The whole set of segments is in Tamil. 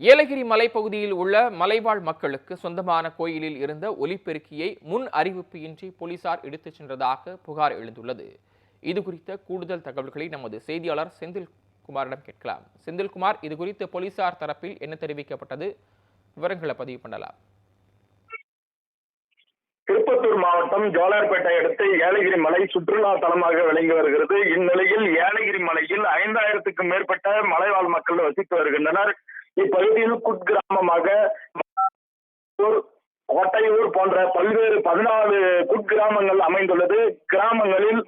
ஏலகிரி மலைப்பகுதியில் உள்ள மலைவாழ் மக்களுக்கு சொந்தமான கோயிலில் இருந்த ஒலிபெருக்கியை முன் அறிவிப்பு இன்றி போலீசார் எடுத்துச் சென்றதாக புகார் எழுந்துள்ளது. இது குறித்த கூடுதல் தகவல்களை நமது செய்தியாளர் செந்தில்குமாரிடம் கேட்கலாம். செந்தில்குமார் இது குறித்து போலீசார் தரப்பில் என்ன தெரிவிக்கப்பட்டது? விவரங்களை பதிவு பண்ணலாம். திருப்பத்தூர் மாவட்டம் ஜோலார்பேட்டை அடுத்து ஏலகிரி மலை சுற்றுலா தலமாக விளங்கி வருகிறது. இந்நிலையில் ஏலகிரி மலையில் ஐந்தாயிரத்துக்கும் மேற்பட்ட மலைவாழ் மக்கள் வசித்து வருகின்றனர். இப்பகுதியில் குட்கிராமமாக கோட்டையூர் கொட்டையூர் போன்ற பல்வேறு பதினாலு குட்கிராமங்கள் அமைந்துள்ளது. கிராமங்களில்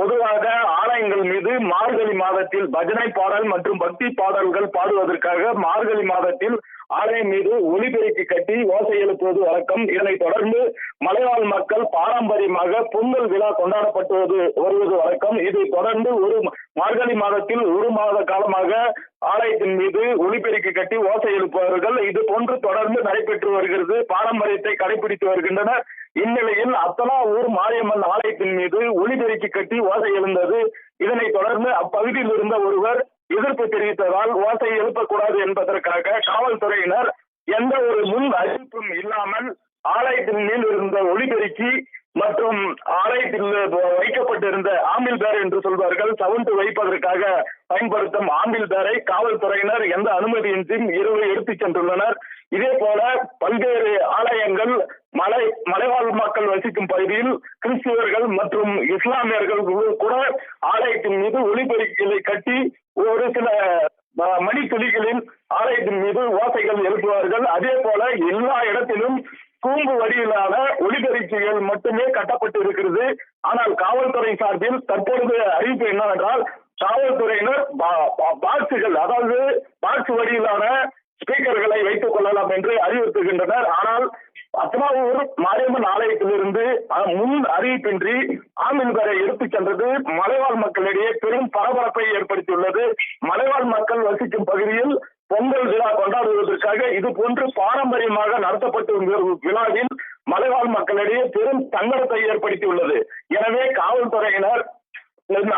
பொதுவாக ஆலயங்கள் மீது மார்கழி மாதத்தில் பஜனை பாடல் மற்றும் பக்தி பாடல்கள் பாடுவதற்காக மார்கழி மாதத்தில் ஆலயம் மீது ஒளிபெருக்கி கட்டி ஓசை எழுப்புவது வழக்கம். இதனைத் தொடர்ந்து மலைவாழ் மக்கள் பாரம்பரியமாக பொங்கல் விழா கொண்டாடப்பட்டு வருவது வழக்கம். இதை தொடர்ந்து ஒரு மார்கழி மாதத்தில் ஒரு மாத காலமாக ஆலயத்தின் மீது ஒலிபெருக்கி கட்டி ஓசை எழுப்புவார்கள் இது போன்று தொடர்ந்து நடைபெற்று வருகிறது. பாரம்பரியத்தை கடைபிடித்து வருகின்றனர். இந்நிலையில் அத்தனா ஊர் மாரியம்மன் ஆலயத்தின் மீது ஒளிபெருக்கி கட்டி ஓசை எழுந்தது. இதனைத் தொடர்ந்து அப்பகுதியில் இருந்த ஒருவர் எதிர்ப்பு தெரிவித்ததால் ஓசை எழுப்பக்கூடாது என்பதற்காக காவல்துறையினர் எந்த ஒரு முன் அறிவிப்பும் இல்லாமல் ஆலயத்தின் மேல் இருந்த ஒளிபெருக்கி மற்றும் ஆலயத்தில் வைக்கப்பட்டிருந்த ஆம்பில் பேர் என்று சொல்வார்கள். சவுண்ட் வைப்பதற்காக பயன்படுத்தும் ஆம்பில் பேரை காவல்துறையினர் எந்த அனுமதியின் இரவு எடுத்துச் சென்றுள்ளனர். இதே போல பல்வேறு ஆலயங்கள் மலை மலைவாழ் மக்கள் வசிக்கும் பகுதியில் கிறிஸ்துவர்கள் மற்றும் இஸ்லாமியர்கள் கூட ஆலயத்தின் மீது ஒளிபெருக்கிகளை கட்டி ஒரு சில அஹ், மணித்துளிகளில் ஆலயத்தின் மீது ஓசைகள் எழுப்புவார்கள். அதே போல எல்லா இடத்திலும் கூம்பு வடிவிலான ஒளிபெருக்கிகள் மட்டுமே கட்டப்பட்டு இருக்கிறது ஆனால் காவல்துறை சார்பில் தற்பொழுது அறிவிப்பு என்னவென்றால் காவல்துறையினர் பா- பா- பாக்ஸுகள் அதாவது பாக்ஸ் வடிவிலான ஸ்பீக்கர்களை வைத்துக் கொள்ளலாம் என்று அறிவுறுத்துகின்றனர். ஆனால் அத்மாவூர் மாரியம்மன் ஆலயத்திலிருந்து முன் அறிவிப்பின்றி ஆமின் எடுத்துச் சென்றது மலைவாழ் மக்களிடையே பெரும் பரபரப்பை ஏற்படுத்தியுள்ளது. மலைவாழ் மக்கள் வசிக்கும் பகுதியில் பொங்கல் விழா கொண்டாடுவதற்காக இது போன்று பாரம்பரியமாக நடத்தப்பட்டு வரும் விழாவில் மலைவாழ் மக்களிடையே பெரும் சங்கடத்தை ஏற்படுத்தியுள்ளது. எனவே காவல்துறையினர் இந்த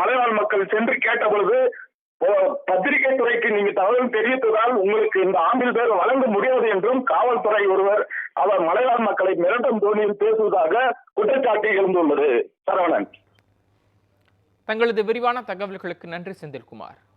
மலைவாழ் மக்கள் சென்று கேட்டபொழுது பத்திரிகை துறைக்கு நீங்க தகவல் தெரிவித்ததால் உங்களுக்கு இந்த ஆண்டில் பேர் வழங்க முடியாது என்றும் காவல்துறை ஒருவர் அவர் மலையாள மக்களை மிரட்டும் தோணியில் பேசுவதாக குற்றச்சாட்டு எழுந்துள்ளது. சரவணன். தங்களது விரிவான தகவல்களுக்கு நன்றி செந்தில்குமார்.